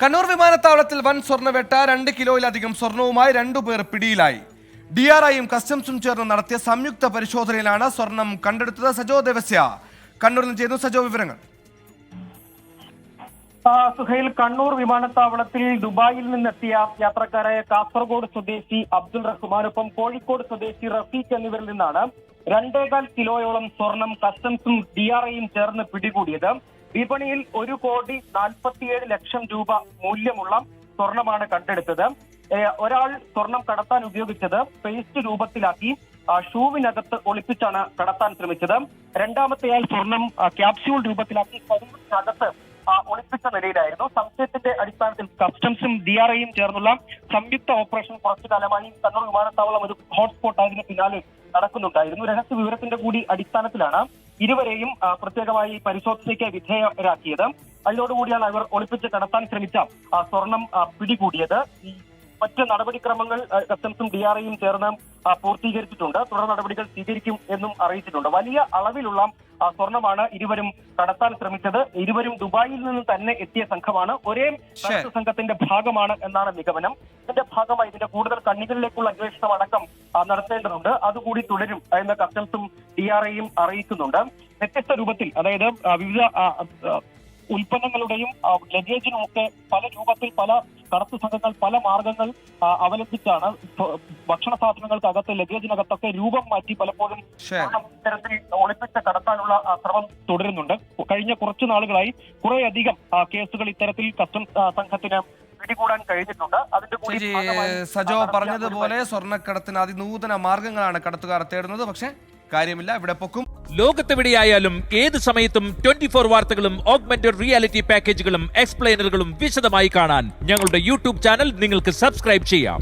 കണ്ണൂർ വിമാനത്താവളത്തിൽ വൻ സ്വർണവേട്ട രണ്ട് കിലോയിലധികം സ്വർണവുമായി രണ്ടുപേർ പിടിയിലായി. ഡി ആർ ഐയും കസ്റ്റംസും ചേർന്ന് നടത്തിയ സംയുക്ത പരിശോധനയിലാണ് സ്വർണം കണ്ടെടുത്തത് സജോ ദേവസ്യ. കണ്ണൂരിൽ ചെയ്യുന്നു സജോ വിവരങ്ങൾ. സുഹൈൽ കണ്ണൂർ വിമാനത്താവളത്തിൽ ദുബായിൽ നിന്നെത്തിയ യാത്രക്കാരായ കാസർഗോഡ് സ്വദേശി അബ്ദുൾ റഹ്മാനൊപ്പം കോഴിക്കോട് സ്വദേശി റഫീഖ് എന്നിവരിൽ നിന്നാണ് രണ്ടേകാൽ കിലോയോളം സ്വർണം കസ്റ്റംസും ഡി ആർ ഐയും ചേർന്ന് പിടികൂടിയത്. വിപണിയിൽ ഒരു കോടി നാൽപ്പത്തിയേഴ് ലക്ഷം രൂപ മൂല്യമുള്ള സ്വർണമാണ് കണ്ടെടുത്തത്. ഒരാൾ സ്വർണം കടത്താൻ ഉപയോഗിച്ചത് പേസ്റ്റ് രൂപത്തിലാക്കി ഷൂവിനകത്ത് ഒളിപ്പിച്ചാണ് കടത്താൻ ശ്രമിച്ചത്. രണ്ടാമത്തെയാൾ സ്വർണം ക്യാപ്സ്യൂൾ രൂപത്തിലാക്കി കരിമ്പിനകത്ത് ആ, ഒളിപ്പിച്ച നിലയിലായിരുന്നു. സംശയത്തിന്റെ അടിസ്ഥാനത്തിൽ കസ്റ്റംസും ഡി ആർ ഐയും ചേർന്നുള്ള സംയുക്ത ഓപ്പറേഷൻ കുറച്ചു കാലമായി കണ്ണൂർ വിമാനത്താവളം ഒരു ഹോട്ട്സ്പോട്ട് ആയതിന് പിന്നാലെ നടക്കുന്നുണ്ടായിരുന്നു. രഹസ്യ വിവരത്തിന്റെ കൂടി അടിസ്ഥാനത്തിലാണ് ഇരുവരെയും പ്രത്യേകമായി പരിശോധനയ്ക്ക് വിധേയരാക്കിയത്. അതിനോടുകൂടിയാണ് അവർ ഒളിപ്പിച്ച് കടത്താൻ ശ്രമിച്ച സ്വർണം പിടികൂടിയത്. മറ്റ് നടപടിക്രമങ്ങൾ കസ്റ്റംസും ഡി ആർ ഐയും ചേർന്ന് പൂർത്തീകരിച്ചിട്ടുണ്ട്. തുടർ നടപടികൾ സ്വീകരിക്കും എന്നും അറിയിച്ചിട്ടുണ്ട്. വലിയ അളവിലുള്ള സ്വർണമാണ് ഇരുവരും കടത്താൻ ശ്രമിച്ചത്. ഇരുവരും ദുബായിൽ നിന്ന് തന്നെ എത്തിയ സംഘമാണ്. ഒരേ സംഘത്തിന്റെ ഭാഗമാണ് എന്നാണ് നിഗമനം. ഇതിന്റെ ഭാഗമായി ഇതിന്റെ കൂടുതൽ കണ്ണികളിലേക്കുള്ള അന്വേഷണം അടക്കം നടത്തേണ്ടതുണ്ട്. അതുകൂടി തുടരും എന്ന് കസ്റ്റംസും ഡി ആർ ഐയും അറിയിക്കുന്നുണ്ട്. വ്യത്യസ്ത രൂപത്തിൽ അതായത് വിവിധ ഉൽപ്പന്നങ്ങളുടെയും ലഗേജിനും ഒക്കെ പല രൂപത്തിൽ പല കടത്തു സംഘങ്ങൾ പല മാർഗങ്ങൾ അവലംബിച്ചാണ്. ഭക്ഷണ സാധനങ്ങൾക്ക് അകത്ത് ലഗേജിനകത്തൊക്കെ രൂപം മാറ്റി പലപ്പോഴും ഇത്തരത്തിൽ ഒളിപ്പിച്ച് കടത്താനുള്ള ശ്രമം തുടരുന്നുണ്ട്. കഴിഞ്ഞ കുറച്ചു നാളുകളായി കുറേയധികം കേസുകൾ ഇത്തരത്തിൽ കസ്റ്റംസ് സംഘത്തിന് പിടികൂടാൻ കഴിഞ്ഞിട്ടുണ്ട്. അതിന്റെ കൂടി സജോ പറഞ്ഞതുപോലെ സ്വർണക്കടത്തിന് അതിനൂതന മാർഗങ്ങളാണ് കടത്തുകാർ തേടുന്നത്. പക്ഷേ കാര്യമില്ല ഇവിടെ പൊക്കും. ലോകത്തെവിടെയായാലും ഏത് സമയത്തും ട്വന്റി ഫോർ വാർത്തകളും ഓഗ്മെന്റഡ് റിയാലിറ്റി പാക്കേജുകളും എക്സ്പ്ലെയിനറുകളും വിശദമായി കാണാൻ ഞങ്ങളുടെ യൂട്യൂബ് ചാനൽ നിങ്ങൾക്ക് സബ്സ്ക്രൈബ് ചെയ്യാം.